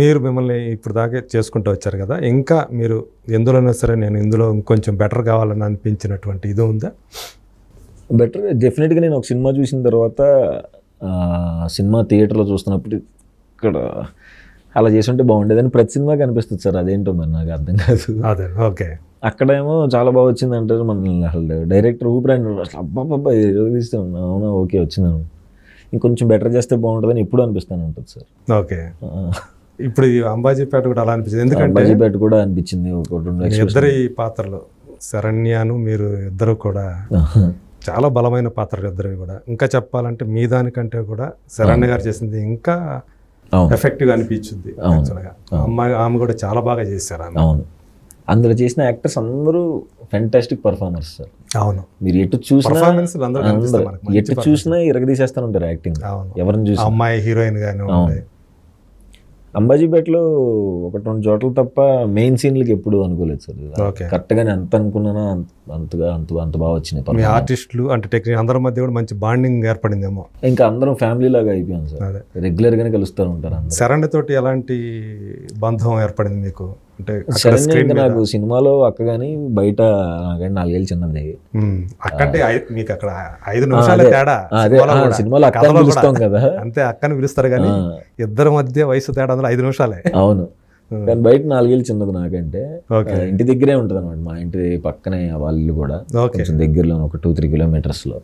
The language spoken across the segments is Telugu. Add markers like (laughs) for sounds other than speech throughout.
మీరు మిమ్మల్ని ఇప్పుడు దాకా చేసుకుంటూ వచ్చారు కదా ఇంకా మీరు ఎందులోనైనా సరే నేను ఇందులో ఇంకొంచెం బెటర్ కావాలని అనిపించినటువంటి ఇది ఉందా? బెటర్ డెఫినెట్గా నేను ఒక సినిమా చూసిన తర్వాత సినిమా థియేటర్లో చూస్తున్నప్పుడు ఇక్కడ అలా చేసుంటే బాగుండేదని ప్రతి సినిమాకి అనిపిస్తుంది సార్ అదేంటో మరి నాకు అర్థం కాదు. అదే ఓకే. అక్కడేమో చాలా బాగా వచ్చింది అంటారు మన అసలు. డైరెక్టర్ ఊపిరి అసలు అబ్బాబ్బా తీస్తే. అవునా ఓకే వచ్చిందని ఇంకొంచెం బెటర్ చేస్తే బాగుంటుందని ఇప్పుడు అనిపిస్తాను ఉంటుంది సార్. ఓకే. ఇప్పుడు ఈ అంబాజీపేట కూడా అలా అనిపించింది. ఎందుకంటే బడ్జెట్ కూడా అనిపించింది ఇద్దరి పాత్రలు శరణ్యాను మీరు ఇద్దరు కూడా (laughs) చాలా బలమైన పాత్రలు ఇద్దరు కూడా. ఇంకా చెప్పాలంటే మీ దానికంటే కూడా శరణ్య గారు చేసింది ఇంకా ఎఫెక్టివ్ అనిపించింది యాక్చువల్గా అమ్మాయి ఆమె కూడా చాలా బాగా చేశారు ఆమె. అవును. అందులో చేసిన యాక్టర్స్ అందరూ ఫెంటాస్టిక్ పర్ఫార్మర్స్ సార్ అవును. మీరు ఎటు చూసినా ఎటు చూసినా ఇరగదీసేస్తాను ఉంటారు యాక్టింగ్ అవును. ఎవరిని చూసి అమ్మాయి హీరోయిన్ గానే అంబాజీపేటలో ఒకటి రెండు చోట్ల తప్ప మెయిన్ సీన్లకి ఎప్పుడు అనుకోలేదు సార్. ఓకే. కరెక్ట్గానే ఎంత అనుకున్నానో అంత అంతగా అంత అంత బాగా వచ్చినాయి మీ. ఆర్టిస్టులు అంటే టెక్నిక్ అందరి మధ్య కూడా మంచి బాండింగ్ ఏర్పడిందేమో. ఇంకా అందరం ఫ్యామిలీ లాగా అయిపోయాం సార్. అదే. రెగ్యులర్ గానే కలుస్తూ ఉంటారు శరణ్య తోటి ఎలాంటి బంధం ఏర్పడింది మీకు? అంటే శరణ్య ఇంకా నాకు సినిమాలో అక్క కానీ బయట నాకంటే నాలుగేళ్ళు చిన్నది. అక్కంటే మీకు అక్కడ ఐదు నిమిషాలే తేడా అదే సినిమాలో అక్క పిలుస్తాం. కదా. అంతే అక్కని పిలుస్తారు కానీ ఇద్దరి మధ్య వయసు తేడా అందులో ఐదు నిమిషాలే. అవును. కానీ బయట నాలుగేళ్ళు చిన్నది నాకంటే ఇంటి దగ్గరే ఉంటుంది అనమాట మా ఇంటి పక్కనే వాళ్ళ ఇల్లు కూడా. కొంచెం దగ్గరలో ఒక టూ త్రీ కిలోమీటర్స్లో.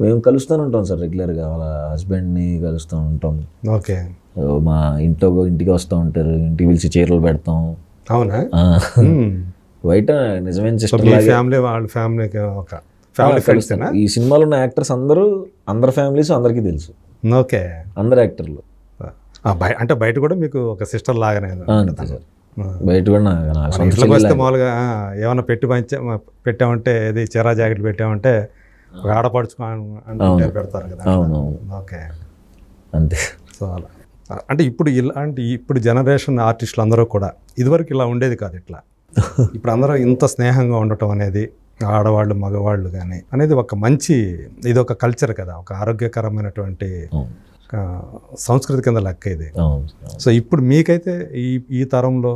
మేము కలుస్తూనే ఉంటాం సార్ రెగ్యులర్గా వాళ్ళ హస్బెండ్ని కలుస్తూ ఉంటాం. ఓకే. మా ఇంట్లో ఇంటికి వస్తూ ఉంటారు. ఇంటికి పిలిచి చీరలు పెడతాం. అవునా. బయట నిజమైన సిస్టర్ ఫ్యామిలీ వాళ్ళ ఫ్యామిలీకి ఒక ఫ్యామిలీ ఫ్రెండ్సేనా ఈ సినిమాలో ఉన్న యాక్టర్స్ అందరూ అందరి ఫ్యామిలీస్ అందరికీ తెలుసు. ఓకే. అందరు యాక్టర్లు. అంటే బయట కూడా మీకు ఒక సిస్టర్ లాగానే అంతే సార్. బయట కూడా వస్తే మామూలుగా ఏమైనా పెట్టి పంచ పెట్టామంటే ఇది చీరా జాకెట్ పెట్టామంటే ఒక ఆడపడుచుకో అంటే పెడతారు కదా. ఓకే. అంతే. సో అలా. అంటే ఇప్పుడు ఇలాంటి ఇప్పుడు జనరేషన్ ఆర్టిస్టులు అందరూ కూడా ఇదివరకు ఇలా ఉండేది కాదు ఇట్లా. (laughs) ఇప్పుడు అందరూ ఇంత స్నేహంగా ఉండటం అనేది ఆడవాళ్ళు మగవాళ్ళు కానీ అనేది ఒక మంచి ఇది ఒక కల్చర్ కదా. ఒక ఆరోగ్యకరమైనటువంటి సంస్కృతి కింద లెక్క ఇది. సో ఇప్పుడు మీకైతే ఈ ఈ తరంలో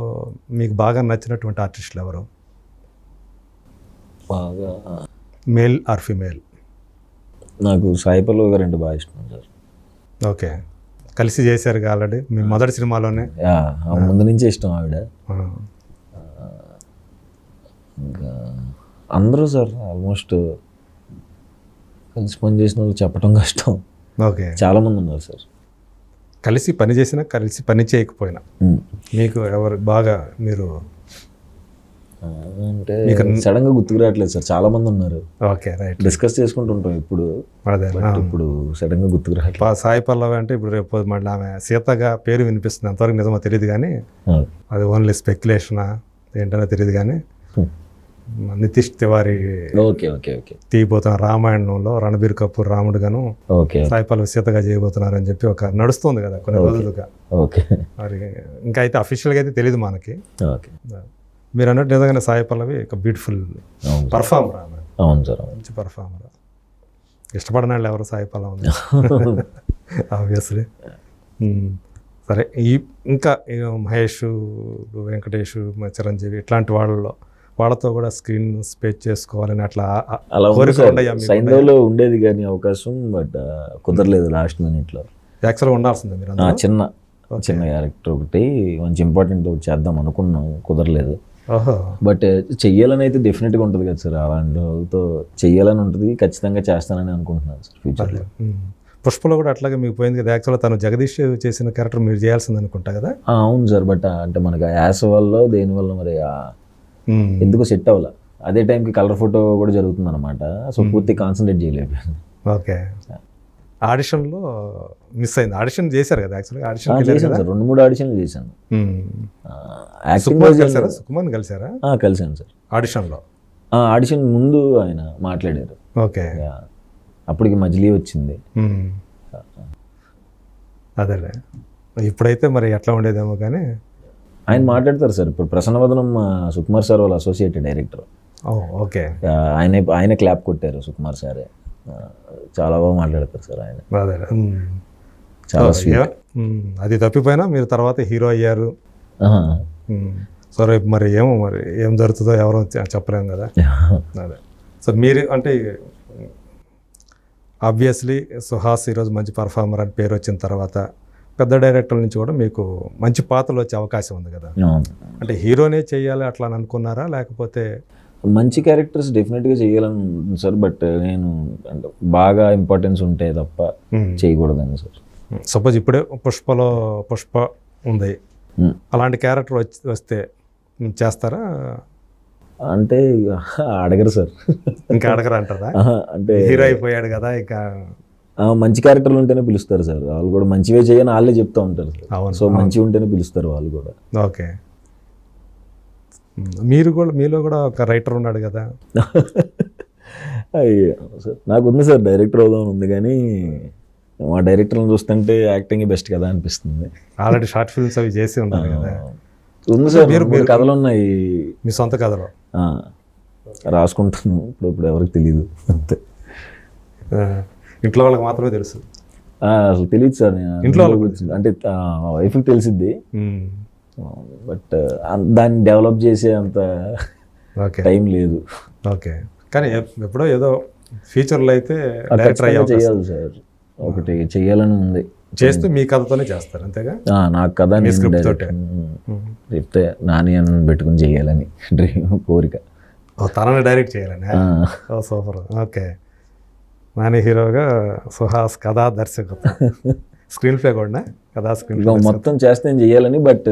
మీకు బాగా నచ్చినటువంటి ఆర్టిస్టులు ఎవరు? బాగా. Male or female? నాకు సాయి పల్లవి గారు అంటే బాగా ఇష్టం సార్. ఓకే. కలిసి చేశారు ఆల్రెడీ? మీ మొదటి సినిమాలోనే? ముందు నుంచే ఇష్టం ఆవిడ. ఇంకా అందరూ సార్ ఆల్మోస్ట్ కలిసి పని చేసిన వాళ్ళు చెప్పడం కష్టం. ఓకే. చాలా మంది ఉన్నారు సార్. కలిసి పని చేసినా కలిసి పని చేయకపోయినా. మీకు ఎవరు బాగా మీరు అంటే సడన్గా గుర్తుకు రావట్లేదు సార్. చాలా మంది ఉన్నారు. Okay right. డిస్కస్ చేసుకుంటుంటాం ఇప్పుడు. ఇప్పుడు సడన్గా గుర్తుకు రావట్లేదు. సాయి పల్లవి అంటే ఇప్పుడు రేపు మళ్ళీ ఆమె సీతగా పేరు వినిపిస్తుంది. అంతవరకు నిజమో తెలియదు కానీ. అది ఓన్లీ స్పెక్యులేషనా ఏంటనే తెలియదు కానీ. Nitesh Tiwari okay okay okay. తీయబోతున్న రామాయణంలో రణబీర్ కపూర్ రాముడుగాను ఓకే. సాయి పల్లవి సీతగా చేయబోతున్నారని చెప్పి ఒక నడుస్తుంది కదా కొన్ని రోజులుగా. ఓకే. మరి ఇంకా అయితే అఫీషియల్గా అయితే తెలియదు మనకి. ఓకే. మీరు అన్నట్టు నిజంగానే సాయి పల్లవి ఒక బ్యూటిఫుల్ పర్ఫార్మర్ ఆమె. అవును సార్ మంచి పర్ఫార్మర్ ఇష్టపడిన వాళ్ళు ఎవరు సాయి పల్లవి ఆబ్వియస్లీ (laughs) సరే ఈ ఇంకా మహేష్ వెంకటేష్ చిరంజీవి ఇట్లాంటి వాళ్ళలో వాళ్ళతో కూడా స్క్రీన్ స్పేస్ చేసుకోవాలని అట్లా అలా? సైంధవ్లో ఉండేది కానీ అవకాశం బట్ కుదరలేదు లాస్ట్ మినిట్లో. యాక్చువల్గా ఉండాల్సిందే మీరు? చిన్న చిన్న క్యారెక్టర్ ఒకటి మంచి ఇంపార్టెంట్ ఒకటి చేద్దాం అనుకున్నాం కుదరలేదు. బట్ చెయ్యాలని అయితే డెఫినెట్గా ఉంటుంది కదా సార్. అలాంటి వాళ్ళతో చెయ్యాలని ఉంటుంది ఖచ్చితంగా చేస్తానని అనుకుంటున్నాను సార్ ఫ్యూచర్లో. పుష్పలో కూడా అట్లాగే మీకు పోయింది కదా. యాక్చువల్గా తను జగదీష్ చేసిన క్యారెక్టర్ మీరు చేయాల్సింది అనుకుంటా కదా? అవును సార్. బట్ అంటే మనకి యాస వల్ల దేని వల్ల మరి. ఎందుకు సెట్ అవ్వాల? అదే టైంకి కలర్ ఫోటో కూడా జరుగుతుంది అనమాట సో పూర్తి కాన్సన్ట్రేట్ చేయలేకపోయాను. ఓకే. ఆడిషన్లో మిస్ అయింది. ఆడిషన్ చేశారు కదా యాక్చువల్గా ఆడిషన్ రెండు మూడు ఆడిషన్లు చేశాను. కలిసారా సుకుమార్ కలిసారా? ఆ, కలిశాను సార్. ఆడిషన్లో? ఆ, ఆడిషన్ ముందు ఆయన మాట్లాడారు. ఓకే. అప్పటికి మజిలీ వచ్చింది. అదేలే. ఇప్పుడైతే మరి ఎట్లా ఉండేదేమో కానీ ఆయన మాట్లాడతారు సార్. ఇప్పుడు ప్రసన్నవదనం సుకుమార్ సార్ వాళ్ళ అసోసియేట్ డైరెక్టర్ ఓకే. ఆయన ఆయన క్లాప్ కొట్టారు సుకుమార్ సారే. చాలా బాగా మాట్లాడతారు సార్ ఆయన. చాలా స్వీట్ అది తప్పిపోయినా మీరు తర్వాత హీరో అయ్యారు. సో రేపు మరి ఏమో మరి ఏం జరుగుతుందో ఎవరో చెప్పలేము కదా. అదే. సో మీరు అంటే ఆబ్వియస్లీ సుహాస్ ఈరోజు మంచి పర్ఫార్మర్ అని పేరు వచ్చిన తర్వాత పెద్ద డైరెక్టర్ల నుంచి కూడా మీకు మంచి పాత్రలు వచ్చే అవకాశం ఉంది కదా. అంటే హీరోనే చేయాలి అట్లా అని అనుకున్నారా? లేకపోతే మంచి క్యారెక్టర్స్ డెఫినెట్గా చేయాలని ఉంటుంది సార్ బట్ నేను అంటే బాగా ఇంపార్టెన్స్ ఉంటే తప్ప చేయకూడదండి సార్. సపోజ్ ఇప్పుడే పుష్పలో పుష్ప ఉంది. అలాంటి క్యారెక్టర్ వస్తే చేస్తారా? అంటే అడగరు సార్. ఇంకా అడగరా అంటారా? అంటే హీరో అయిపోయాడు కదా ఇంకా మంచి క్యారెక్టర్లు ఉంటేనే పిలుస్తారు సార్. వాళ్ళు కూడా మంచివే చేయని వాళ్ళే చెప్తా ఉంటారు సో మంచి ఉంటేనే పిలుస్తారు వాళ్ళు కూడా. ఓకే. మీరు కూడా మీలో కూడా ఒక రైటర్ ఉన్నాడు కదా? నాకు ఉంది సార్ డైరెక్టర్ అవుదామని ఉంది కానీ మా డైరెక్టర్ని చూస్తుంటే యాక్టింగ్ బెస్ట్ కదా అనిపిస్తుంది. ఆల్రెడీ షార్ట్ ఫిల్మ్స్ అవి చేసి ఉన్నారు కదా. ఉంది సార్ మీరు మీరు కథలు ఉన్నాయి. మీ సొంత కథలో. ఆ, రాసుకుంటాను ఇప్పుడు ఇప్పుడు ఎవరికి తెలియదు అంతే. ఇంట్లో వాళ్ళకి మాత్రమే తెలుసు. అసలు తెలియదు సార్ ఇంట్లో వాళ్ళకి గురించి- అంటే వైఫ్కి తెలిసిద్ది. బట్ దాన్ని డెవలప్ చేసే అంత ఓకే. టైం లేదు. ఓకే. కానీ ఎప్- ఎప్పుడో ఏదో ఫ్యూచర్లో అయితే డైరెక్టర్ చేయాలి సార్. ఒకటి చేయాలని ఉంది. చేస్తూ మీ కథతోనే చేస్తారు అంతేగా. ఉమ్. ఉమ్. చెప్తే నాని అని పెట్టుకుని చేయాలని (laughs) డ్రీమ్ కోరిక. తనని డైరెక్ట్ చేయాలని? సూపర్. ఓకే. నాని హీరోగా సుహాస్ కథా దర్శకత్వం (laughs) స్క్రీన్ ప్లే కూడా కథా స్క్రీన్ ఇక మొత్తం చేస్తే నేను చేయాలని బట్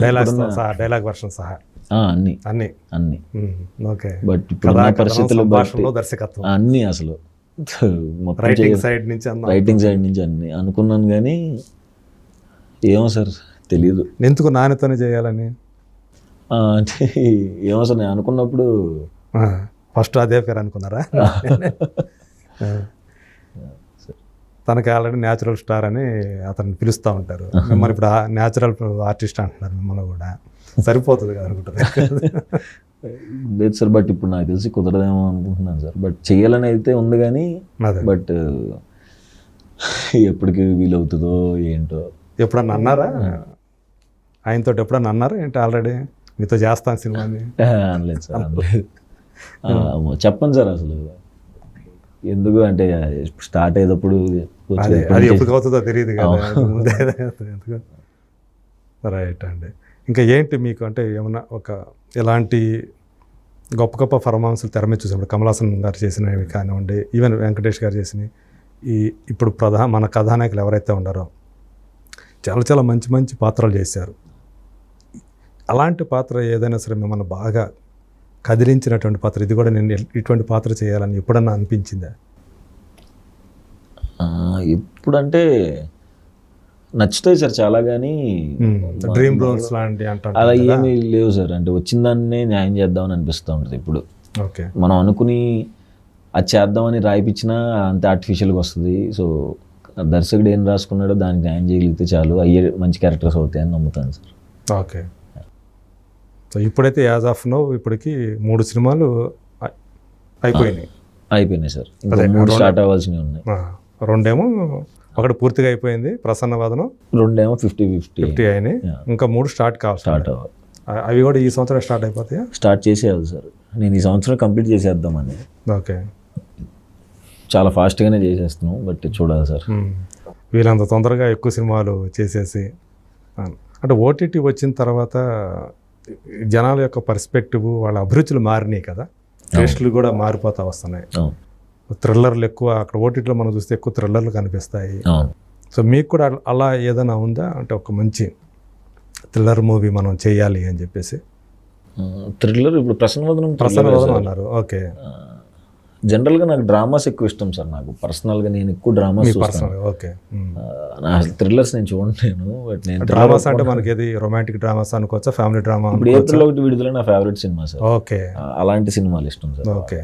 డైలాగ్స్ సహా డైలాగ్ వర్షన్ సహా. అన్ని. అన్ని. అన్ని. ఓకే. బట్ ఇప్పుడు పరిస్థితులు సంభాషణలో దర్శకత్వం. అన్ని అసలు. మొత్తం రైటింగ్ సైడ్ నుంచి రైటింగ్ సైడ్ నుంచి అన్ని. అనుకున్నాను కానీ ఏమో సార్ తెలీదు. ఎందుకు నానితోనే చేయాలని? అంటే ఏమో సార్ నేను అనుకున్నప్పుడు ఫస్ట్ అదే పేరు అనుకున్నారా. (laughs) తనకి ఆల్రెడీ న్యాచురల్ స్టార్ అని అతన్ని పిలుస్తూ ఉంటారు. మిమ్మల్ని ఇప్పుడు న్యాచురల్ ఆర్టిస్ట్ అంటున్నారు మిమ్మల్ని కూడా. సరిపోతుంది కదా అనుకుంటుంది లేదు సార్ బట్ ఇప్పుడు నాకు తెలిసి కుదరదేమో అనుకుంటున్నాను సార్. బట్ చేయాలని అయితే ఉంది కానీ బట్ ఎప్పటికి వీలవుతుందో ఏంటో. ఎప్పుడన్నా అన్నారా? ఆయనతో ఎప్పుడన్నా అన్నారా? ఏంటి ఆల్రెడీ మీతో చేస్తాను సినిమాని? అనలేదు సార్ చెప్పండి సార్ అసలు. ఎందుకు అంటే స్టార్ట్ అయ్యేటప్పుడు అది ఎప్పుడు అవుతుందో తెలియదు కదా. (laughs) రైట్ అండి. ఇంకా ఏంటి మీకు అంటే ఏమన్నా ఒక ఎలాంటి గొప్ప గొప్ప పర్ఫార్మెన్స్లు తెర మీద చూసినప్పుడు కమలాసన్ గారు చేసినవి కానివ్వండి ఈవెన్ వెంకటేష్ గారు చేసినవి ఈ ఇప్పుడు ప్రధా మన కథానాయకులు ఎవరైతే ఉన్నారో చాలా చాలా మంచి మంచి పాత్రలు చేశారు. అలాంటి పాత్ర ఏదైనా సరే మిమ్మల్ని బాగా కదిలించినటువంటి పాత్ర. ఇది కూడా నేను ఇటువంటి పాత్ర చేయాలని ఎప్పుడన్నా అనిపించిందా? ఇప్పుడంటే నచ్చుతాయి సార్ చాలా కానీ డ్రీమ్ రోల్స్ లాంటి అలా ఏమీ లేవు సార్. అంటే వచ్చిన దాన్నే న్యాయం చేద్దామని అనిపిస్తూ ఉంటుంది ఇప్పుడు. ఓకే. మనం అనుకుని అది చేద్దామని రాయిపించినా అంత ఆర్టిఫిషియల్గా వస్తుంది. సో దర్శకుడు ఏం రాసుకున్నాడో దానికి న్యాయం చేయగలిగితే చాలు. అయ్యే మంచి క్యారెక్టర్స్ అవుతాయని నమ్ముతాను సార్. ఓకే. సో ఇప్పుడైతే యాజ్ ఆఫ్ నో ఇప్పటికి మూడు సినిమాలు అయి- అయిపోయినాయి. అయిపోయినాయి సార్. మూడు స్టార్ట్ అవ్వాల్సినవి ఉన్నాయి. రెండేమో ఒకటి పూర్తిగా అయిపోయింది ప్రసన్న వాదనం. రెండేమో ఫిఫ్టీ ఫిఫ్టీ. ఫిఫ్టీ అయినాయి. ఇంకా మూడు స్టార్ట్ కావాలి స్టార్ట్ అవ్వాలి. అవి కూడా ఈ సంవత్సరం స్టార్ట్ అయిపోతాయా? స్టార్ట్ చేసేయాలి సార్. నేను ఈ సంవత్సరం కంప్లీట్ చేసేద్దామని. ఓకే. చాలా ఫాస్ట్గానే చేసేస్తున్నాం బట్ చూడాలి సార్. వీళ్ళంత తొందరగా ఎక్కువ సినిమాలు చేసేసి అంటే ఓటీటీ వచ్చిన తర్వాత జనాల యొక్క పర్స్పెక్టివ్ వాళ్ళ అభిరుచులు మారినాయి కదా. టేస్టులు కూడా మారిపోతా వస్తున్నాయి. థ్రిల్లర్లు ఎక్కువ అక్కడ ఓటీటీలో మనం చూస్తే ఎక్కువ థ్రిల్లర్లు కనిపిస్తాయి. సో మీకు కూడా అల- ఏదైనా ఉందా? అంటే ఒక మంచి థ్రిల్లర్ మూవీ మనం చేయాలి అని చెప్పేసి. థ్రిల్లర్ ఇప్పుడు ప్రసన్నవదనం ప్రసన్న thriller వదనం సార్. అన్నారు. ఓకే. జనరల్గా నాకు డ్రామాస్ ఎక్కువ ఇష్టం సార్ నాకు. పర్సనల్గా నేను ఎక్కువ డ్రామాస్ చూస్తాను. Personal okay. నా థ్రిల్లర్స్ నేను చూడలేను బట్ నేను డ్రామాస్ అంటే మనకి ఏది రొమాంటిక్ డ్రామాస్ అనుకోవచ్చా? ఫ్యామిలీ డ్రామా ఇప్పుడు ఏప్రిల్ ఒకటి విడుదల నా ఫేవరెట్ సినిమా సార్. ఓకే. అలాంటి సినిమాలు ఇష్టం సార్. ఓకే.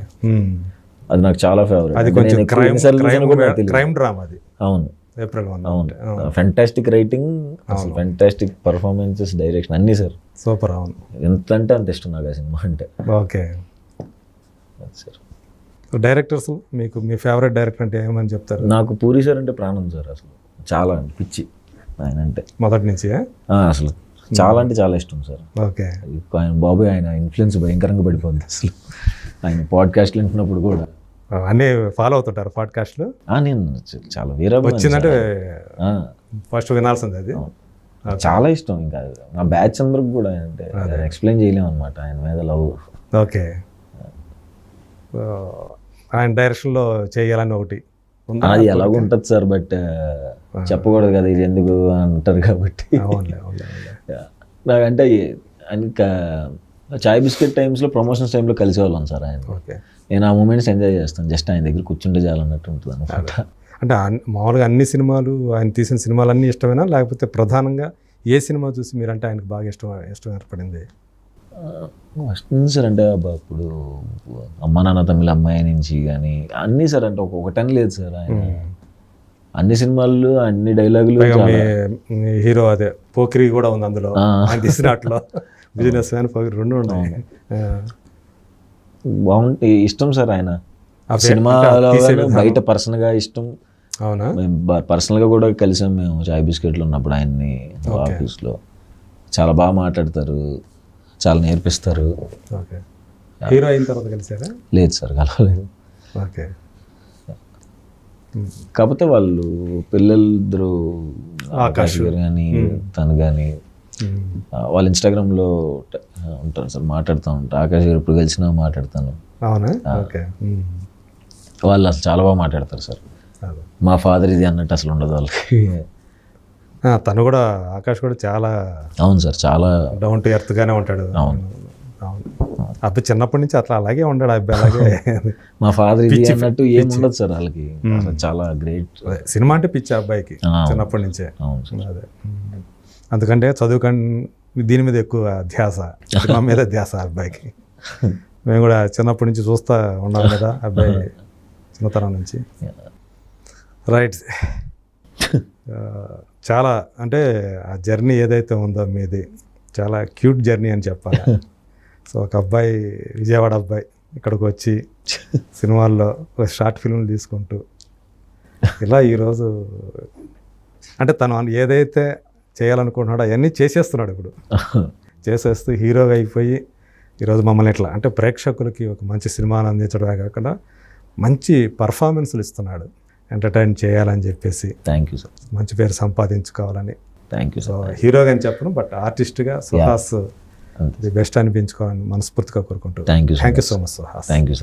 అది నాకు చాలా ఫేవరెట్. అది కొంచెం క్రైమ్ క్రైమ్ క్రైమ్ డ్రామా అది. అవును. ఏప్రిల్ వన్ అవును. ఫెంటాస్టిక్ రైటింగ్ అసలు ఫెంటాస్టిక్ పర్ఫార్మెన్సెస్ డైరెక్షన్ అన్నీ సార్. సూపర్ అవును. ఎంత అంటే అంత ఇష్టం నాకు ఆ సినిమా అంటే. ఓకే. సార్. డైరెక్టర్స్ మీకు మీ ఫేవరెట్ డైరెక్టర్ అంటే ఏమని చెప్తారు? నాకు పూరి సార్ అంటే ప్రాణం సార్ అసలు. చాలా పిచ్చి. ఆయన అంటే. మొదటి నుంచి అసలు చాలా అంటే చాలా ఇష్టం సార్. ఓకే. ఆయన బాబాయ్ ఆయన ఇన్ఫ్లుయెన్స్ భయంకరంగా పడిపోద్ది అసలు. ఆయన పాడ్కాస్ట్లు వింటున్నప్పుడు కూడా. అన్నీ ఫాలో అవుతుంటారు పాడ్కాస్ట్లు ఆ, నేను చాలా వేరే వచ్చిందంటే ఫస్ట్ వినాల్సింది అది. చాలా ఇష్టం ఇంకా. నా బ్యాచ్ అందరికి కూడా అంటే ఎక్స్ప్లెయిన్ చేయలేము అనమాట ఆయన మీద లవ్ ఓకే. ఆయన డైరెక్షన్లో చేయాలని ఒకటి అది ఎలాగ ఉంటుంది సార్ బట్ చెప్పకూడదు కదా ఇది ఎందుకు అంటారు కాబట్టి. (laughs) నాకంటే ఇంకా చాయ్ బిస్కెట్ టైమ్స్లో ప్రమోషన్స్ టైంలో కలిసేవాళ్ళం సార్ ఆయన. ఓకే. నేను ఆ మూమెంట్స్ ఎంజాయ్ చేస్తాను. జస్ట్ ఆయన దగ్గర కూర్చుంటే చాలన్నట్టు ఉంటుంది అనమాట అంటే మామూలుగా అన్ని సినిమాలు ఆయన తీసిన సినిమాలు అన్నీ ఇష్టమేనా? లేకపోతే ప్రధానంగా ఏ సినిమా చూసి మీరంటే ఆయనకు బాగా ఇష్టం ఇష్టం ఏర్పడింది? నుంచి సార్ అంటే అబ్బా ఇప్పుడు అమ్మ నాన్న తమిళ అమ్మాయి నుంచి కానీ అన్నీ సార్ అంటే ఒక ఒకటని లేదు సార్ ఆయన. అన్ని సినిమాలు అన్ని డైలాగులు హీరో అదే పోకిరి కూడా ఉంది అందులో. తీసినట్లో బిజినెస్ మ్యాన్ పోకిరి రెండు ఉన్నాయి. ఆ. బాగుంటాయి. ఇష్టం సార్ ఆయన. కానీ బయట పర్సనల్గా ఇష్టం. అవునా? మేము పర్సనల్గా కూడా కలిసాం మేము చాయ్ బిస్కెట్లు ఉన్నప్పుడు ఆయన్ని ఆఫీస్లో. చాలా బాగా మాట్లాడతారు. చాలా నేర్పిస్తారు. ఓకే. హీరో అయిన తర్వాత కలిసారా? లేదు సార్ కలవలేదు. ఓకే. కాకపోతే వాళ్ళు పిల్లలిద్దరు ఆకాష్. గారు కానీ తను కానీ. వాళ్ళ ఇన్స్టాగ్రామ్లో ఉంటారు సార్ మాట్లాడుతూ ఉంటారు. ఆకాష్ గారు ఇప్పుడు కలిసినా మాట్లాడతాను. అవునా? ఓకే. వాళ్ళు అసలు చాలా బాగా మాట్లాడతారు సార్. మా ఫాదర్ ఇది అన్నట్టు అసలు ఉండదు వాళ్ళకి. (laughs) తను కూడా ఆకాష్ కూడా చాలా అవును సార్ చాలా డౌన్ టు ఎర్త్ గానే ఉంటాడు. అవును. అవును. అబ్బాయి చిన్నప్పటి నుంచి అట్లా అలాగే ఆ అబ్బాయి అలాగే. (laughs) మా ఫాదర్ అన్నట్టు ఏం ఉండదు సార్ వాళ్ళకి. చాలా గ్రేట్ సినిమా అంటే పిచ్చి అబ్బాయికి చిన్నప్పటి నుంచే. అదే. అందుకంటే చదువు దీని మీద ఎక్కువ ధ్యాస సినిమా మీద ధ్యాస అబ్బాయికి. మేము కూడా చిన్నప్పటి నుంచి చూస్తా ఉన్నాం కదా అబ్బాయి (laughs) చిన్నతనం నుంచి. రైట్ చాలా అంటే ఆ జర్నీ ఏదైతే ఉందో మీది చాలా క్యూట్ జర్నీ అని చెప్పాలి. సో ఒక అబ్బాయి విజయవాడ అబ్బాయి ఇక్కడికి వచ్చి సినిమాల్లో ఒక షార్ట్ ఫిల్మ్లు తీసుకుంటూ ఇలా ఈరోజు అంటే తను ఏదైతే చేయాలనుకుంటున్నాడో అవన్నీ చేసేస్తున్నాడు ఇప్పుడు. చేసేస్తూ హీరోగా అయిపోయి ఈరోజు మమ్మల్ని ఇట్లా అంటే ప్రేక్షకులకి ఒక మంచి సినిమాను అందించడమే కాకుండా మంచి పర్ఫార్మెన్స్లు ఇస్తున్నాడు. ఎంటర్టైన్ చేయాలని చెప్పేసి థ్యాంక్ యూ సార్ మంచి పేరు సంపాదించుకోవాలని. థ్యాంక్ యూ సో హీరోగా అని చెప్పను బట్ ఆర్టిస్ట్గా సుహాస్ ది బెస్ట్ అనిపించుకోవాలని మనస్ఫూర్తిగా కోరుకుంటూ thank you thank you so much Suhas. Thank you